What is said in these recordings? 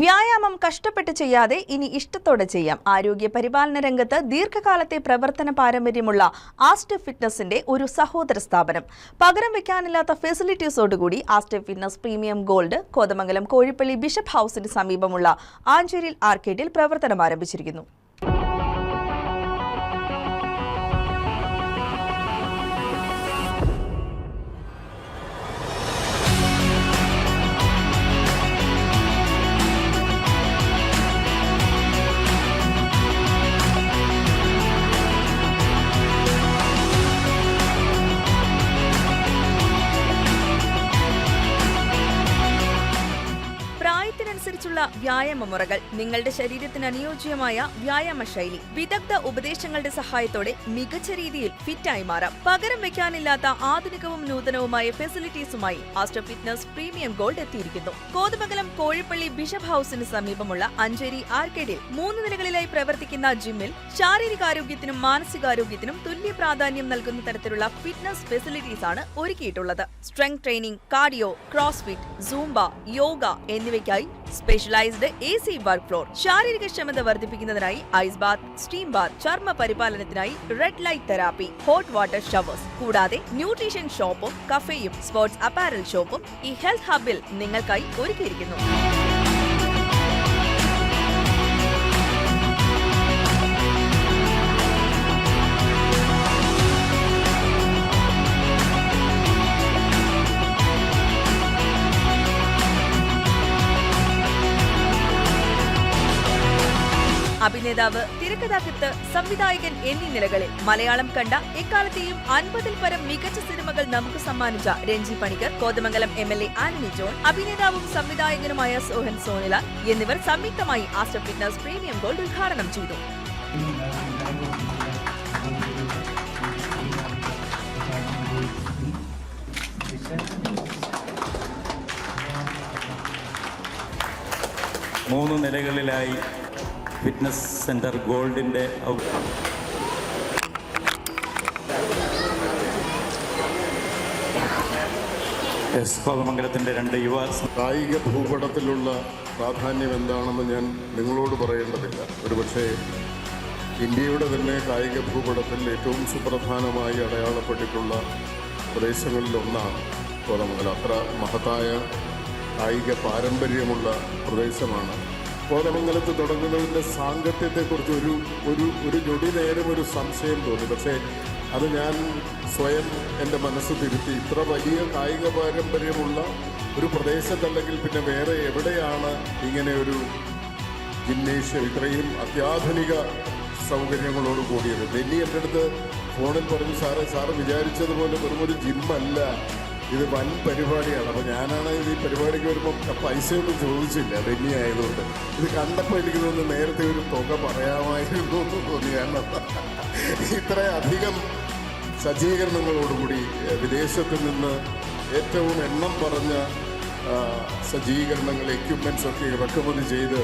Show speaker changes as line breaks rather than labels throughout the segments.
വ്യായാമം കഷ്ടപ്പെട്ട് ചെയ്യാതെ ഇനി ഇഷ്ടത്തോടെ ചെയ്യാം. ആരോഗ്യ പരിപാലന രംഗത്ത് ദീർഘകാലത്തെ പ്രവർത്തന പാരമ്പര്യമുള്ള ആസ്റ്റർ ഫിറ്റ്നസിന്റെ ഒരു സഹോദര സ്ഥാപനം. പകരം വെക്കാനില്ലാത്ത ഫെസിലിറ്റീസോടുകൂടി Aster fitness premium gold Kothamangalam Kozhippally bishop ഹൌസിന് സമീപമുള്ള ആഞ്ചേരിൽ ആർക്കേഡിൽ പ്രവർത്തനം ആരംഭിച്ചിരിക്കുന്നു. പ്രായത്തിനനുസരിച്ചുള്ള വ്യായാമ മുറകൾ നിങ്ങളുടെ ശരീരത്തിന് അനുയോജ്യമായ വ്യായാമ ശൈലി. വിദഗ്ധ ഉപദേശങ്ങളുടെ സഹായത്തോടെ മികച്ച രീതിയിൽ ഫിറ്റായി മാറാം. പകരം വെക്കാനില്ലാത്ത ആധുനികവും നൂതനവുമായ ഫെസിലിറ്റീസുമായി ആസ്റ്റർ ഫിറ്റ്നസ് പ്രീമിയം ഗോൾഡ് എത്തിയിരിക്കുന്നു. കോതമംഗലം കോഴിപ്പള്ളി ബിഷപ്പ് ഹൌസിന് സമീപമുള്ള അഞ്ചേരി ആർക്കേഡിൽ മൂന്ന് നിലകളിലായി പ്രവർത്തിക്കുന്ന ജിമ്മിൽ ശാരീരികാരോഗ്യത്തിനും മാനസികാരോഗ്യത്തിനും തുല്യ പ്രാധാന്യം നൽകുന്ന തരത്തിലുള്ള ഫിറ്റ്നസ് ഫെസിലിറ്റീസ് ആണ് ഒരുക്കിയിട്ടുള്ളത്. Strength training cardio CrossFit zumba yoga എന്നിവയ്ക്കായി specialised A C work floor ശാരീരിക ക്ഷമത വർദ്ധിപ്പിക്കുന്നതിനായി ഐസ് ബാത്ത് സ്റ്റീം ബാത്ത് ചർമ്മ പരിപാലനത്തിനായി red light therapy hot water showers കൂടാതെ ന്യൂട്രീഷൻ ഷോപ്പും കഫേയും സ്പോർട്സ് അപ്പാരൽ ഷോപ്പും ഈ ഹെൽത്ത് ഹബിൽ നിങ്ങൾക്കായി ഒരുക്കിയിരിക്കുന്നു. അഭിനേതാവ് തിരക്കഥാകൃത്ത് സംവിധായകൻ എന്നീ നിലകളിൽ മലയാളം കണ്ട എക്കാലത്തെയും അൻപതിൽ പരം മികച്ച സിനിമകൾ നമുക്ക് സമ്മാനിച്ച Renji Panicker Kothamangalam M L A Antony John അഭിനേതാവും സംവിധായകനുമായ സോഹൻ സോനില എന്നിവർ സംയുക്തമായി ആസ്റ്റർ ഫിറ്റ്നസ് പ്രീമിയം ഗോൾഡ് ഉദ്ഘാടനം ചെയ്തു.
മൂന്ന് നിലകളിലായി ഫിറ്റ്നസ് സെന്റർ ഗോൾഡിന്റെ എസ് കോതമംഗലത്തിന്റെ രണ്ട് യുവ
കായിക ഭൂപടത്തിലുള്ള പ്രാധാന്യം എന്താണെന്ന് ഞാൻ നിങ്ങളോട് പറയേണ്ടതില്ല. ഒരുപക്ഷെ ഇന്ത്യയുടെ തന്നെ കായിക ഭൂപടത്തിൽ ഏറ്റവും സുപ്രധാനമായി അടയാളപ്പെട്ടിട്ടുള്ള പ്രദേശങ്ങളിലൊന്നാണ് കോതമംഗലം. അത്ര മഹത്തായ കായിക പാരമ്പര്യമുള്ള പ്രദേശമാണ് കോതമംഗലത്ത് തുടങ്ങുന്നതിന്റെ സാങ്കത്യത്തെക്കുറിച്ച് ഒരു ഒരു ഒരു ഞൊടി നേരം ഒരു സംശയം തോന്നി. പക്ഷേ അത് ഞാൻ സ്വയം എന്റെ മനസ്സ് തിരുത്തി. ഇത്ര വലിയ കായിക പാരമ്പര്യമുള്ള ഒരു പ്രദേശത്തല്ലെങ്കിൽ പിന്നെ വേറെ എവിടെയാണ് ഇങ്ങനെ ഒരു ജിംനേഷ്യം ഇത്രയും അത്യാധുനിക സൗകര്യങ്ങളോട് കൂടിയത്? ഡൽഹി എന്റെ അടുത്ത് ഫോണിൽ പറഞ്ഞു സാറേ സാറ് വിചാരിച്ചതുപോലെ വെറും ഒരു ജിമ്മല്ല ഇത് വൻ പരിപാടിയാണ്. അപ്പോൾ ഞാനാണ് ഈ പരിപാടിക്ക് വരുമ്പോൾ പൈസയൊന്നും ചോദിച്ചില്ല. ഡെന്നി ആയതുകൊണ്ട്. ഇത് കണ്ടപ്പോൾ എനിക്ക് തോന്നുന്നു നേരത്തെ ഒരു തുക പറയാമായിരുന്നു എന്ന് തോന്നി കാരണം ഇത്രയധികം സജ്ജീകരണങ്ങളോടുകൂടി വിദേശത്ത് നിന്ന് ഏറ്റവും എണ്ണം പറഞ്ഞ സജ്ജീകരണങ്ങൾ എക്യുപ്മെന്റ്സ് ഒക്കെ ഇറക്കുമതി ചെയ്ത്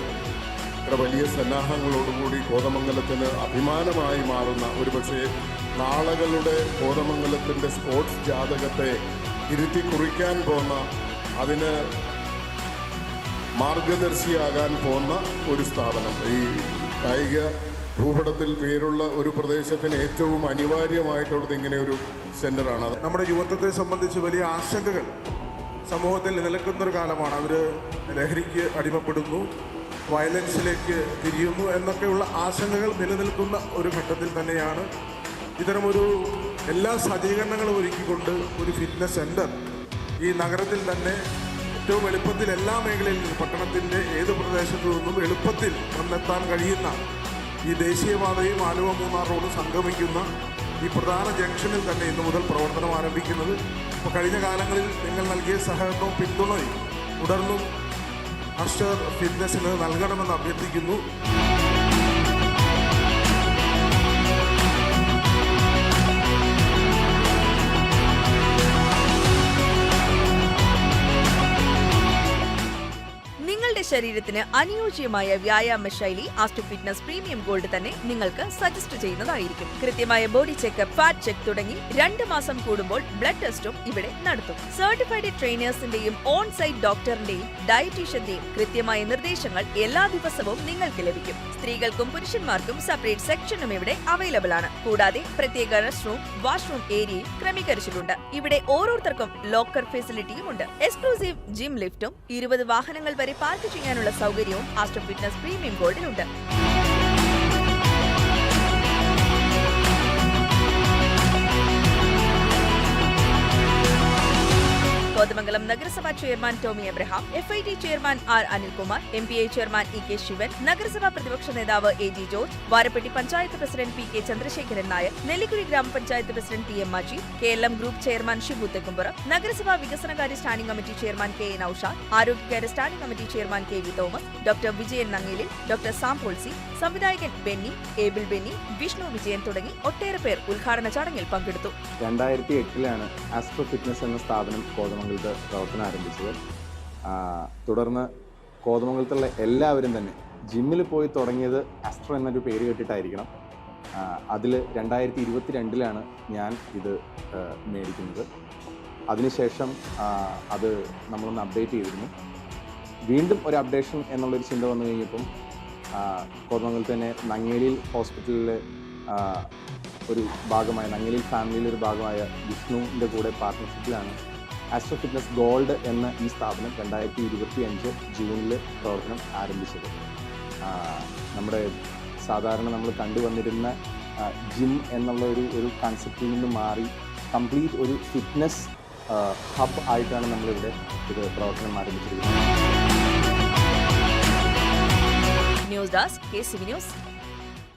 ഇത്ര വലിയ സന്നാഹങ്ങളോടുകൂടി കോതമംഗലത്തിന് അഭിമാനമായി മാറുന്ന ഒരുപക്ഷെ നാളകളുടെ കോതമംഗലത്തിന്റെ സ്പോർട്സ് ജാതകത്തെ ഇരുത്തി കുറിക്കാൻ പോന്ന അതിന് മാർഗദർശിയാകാൻ പോന്ന ഒരു സ്ഥാപനം. ഈ കായിക ഭൂപടത്തിൽ പേരുള്ള ഒരു പ്രദേശത്തിന് ഏറ്റവും അനിവാര്യമായിട്ടുള്ളത് ഇങ്ങനെ ഒരു സെന്ററാണ്.
നമ്മുടെ യുവത്വത്തെ സംബന്ധിച്ച് വലിയ ആശങ്കകൾ സമൂഹത്തിൽ നിലനിൽക്കുന്നൊരു കാലമാണ്. അവർ ലഹരിക്ക് അടിമപ്പെടുന്നു വയലൻസിലേക്ക് തിരിയുന്നു എന്നൊക്കെയുള്ള ആശങ്കകൾ നിലനിൽക്കുന്ന ഒരു ഘട്ടത്തിൽ തന്നെയാണ് ഇത്തരമൊരു എല്ലാ സജ്ജീകരണങ്ങളും ഒരുക്കിക്കൊണ്ട് ഒരു ഫിറ്റ്നസ് സെന്റർ ഈ നഗരത്തിൽ തന്നെ ഏറ്റവും എളുപ്പത്തിൽ എല്ലാ മേഖലയിൽ പട്ടണത്തിന്റെ ഏത് പ്രദേശത്തു നിന്നും എളുപ്പത്തിൽ വന്നെത്താൻ കഴിയുന്ന ഈ ദേശീയപാതയും ആലുവ മൂന്നാർ റോഡും സംഗമിക്കുന്ന ഈ പ്രധാന ജംഗ്ഷനിൽ തന്നെ ഇന്നു മുതൽ പ്രവർത്തനം ആരംഭിക്കുന്നത്. അപ്പോൾ കഴിഞ്ഞ കാലങ്ങളിൽ നിങ്ങൾ നൽകിയ സഹകരണവും പിന്തുണയും തുടർന്നും അഷ്ടർ ഫിറ്റ്നസിന് നൽകണമെന്ന് അഭ്യർത്ഥിക്കുന്നു.
ശരീരത്തിന് അനുയോജ്യമായ വ്യായാമ ശൈലി ആസ്റ്റു ഫിറ്റ്നസ് പ്രീമിയം ഗോൾഡ് തന്നെ നിങ്ങൾക്ക് സജസ്റ്റ് ചെയ്യുന്നതായിരിക്കും. കൃത്യമായ ബോഡി ചെക്കപ്പ് ഫാറ്റ് ചെക്ക് തുടങ്ങി രണ്ട് മാസം കൂടുമ്പോൾ ബ്ലഡ് ടെസ്റ്റും ഇവിടെ നടത്തും. സർട്ടിഫൈഡ് ട്രെയിനേഴ്സിന്റെയും ഓൺ സൈറ്റ് ഡോക്ടറിന്റെയും ഡയറ്റീഷ്യന്റെയും കൃത്യമായ നിർദ്ദേശങ്ങൾ എല്ലാ ദിവസവും നിങ്ങൾക്ക് ലഭിക്കും. സ്ത്രീകൾക്കും പുരുഷന്മാർക്കും സെപ്പറേറ്റ് സെക്ഷനും ഇവിടെ അവൈലബിൾ ആണ്. കൂടാതെ പ്രത്യേക റെസ്റ്റ്റൂം വാഷ്റൂം ഏരിയയും ക്രമീകരിച്ചിട്ടുണ്ട്. ഇവിടെ ഓരോരുത്തർക്കും ലോക്കർ ഫെസിലിറ്റിയും ഉണ്ട്. എക്സ്ക്ലൂസീവ് ജിം ലിഫ്റ്റും ഇരുപത് വാഹനങ്ങൾ വരെ പാർക്ക് ചെയ്യാനുള്ള സൗകര്യവും ആസ്റ്റർ ഫിറ്റ്നസ് പ്രീമിയം ഗോൾഡിലുണ്ട് കോതമംഗലം നഗരസഭാ chairman Tomy Abraham F I T chairman R Anilkumar M P I chairman E K Sivan നഗരസഭാ പ്രതിപക്ഷ നേതാവ് A G George Varappetty panchayat president P K Chandrasekharan Nair Nellikuzhi ഗ്രാമപഞ്ചായത്ത് president T M Maji K L M group chairman Shibu Thekkumpura നഗരസഭാ വികസനകാര്യ standing committee chairman K N Aushad ആരോഗ്യകാര്യ standing committee chairman K V Thomas doctor Vijayan Nangelil doctor Sam Paulsy സംവിധായകൻ ബെന്നി ഏബിൾ ബെന്നി വിഷ്ണു വിജയൻ തുടങ്ങി ഒട്ടേറെ പേർ ഉദ്ഘാടന ചടങ്ങിൽ പങ്കെടുത്തു.
രണ്ടായിരത്തി എട്ടിലാണ് ആസ്ട്രോ ഫിറ്റ്നസ് എന്ന സ്ഥാപനം കോതമംഗലത്ത് പ്രവർത്തനം ആരംഭിച്ചത്. തുടർന്ന് കോതമംഗലത്തുള്ള എല്ലാവരും തന്നെ ജിമ്മിൽ പോയി തുടങ്ങിയത് അസ്ട്രോ എന്നൊരു പേര് കേട്ടിട്ടായിരിക്കണം. അതിൽ രണ്ടായിരത്തി ഇരുപത്തി രണ്ടിലാണ് ഞാൻ ഇത് മേടിക്കുന്നത്. അതിനുശേഷം അത് നമ്മളൊന്ന് അപ്ഡേറ്റ് ചെയ്തിരുന്നു. വീണ്ടും ഒരു അപ്ഡേഷൻ എന്നുള്ളൊരു ചിന്ത വന്നു കഴിഞ്ഞപ്പം കോതമംഗലത്ത് തന്നെ നങ്ങേലിയിൽ ഹോസ്പിറ്റലിൽ ഒരു ഭാഗമായ നങ്ങേലിയിൽ ഫാമിലിയിലൊരു ഭാഗമായ വിഷ്ണുവിന്റെ കൂടെ പാർട്ട്ണർഷിപ്പിലാണ് ആസ്ട്രോ ഫിറ്റ്നസ് ഗോൾഡ് എന്ന ഈ സ്ഥാപനം രണ്ടായിരത്തി ഇരുപത്തി അഞ്ച് ജൂണിൽ പ്രവർത്തനം ആരംഭിച്ചത്. നമ്മുടെ സാധാരണ നമ്മൾ കണ്ടുവന്നിരുന്ന ജിം എന്നുള്ള ഒരു ഒരു കൺസെപ്റ്റിൽ നിന്ന് മാറി കംപ്ലീറ്റ് ഒരു ഫിറ്റ്നസ് ഹബ് ആയിട്ടാണ് നമ്മളിവിടെ ഇത് പ്രവർത്തനം ആരംഭിച്ചിരിക്കുന്നത്.
News desk news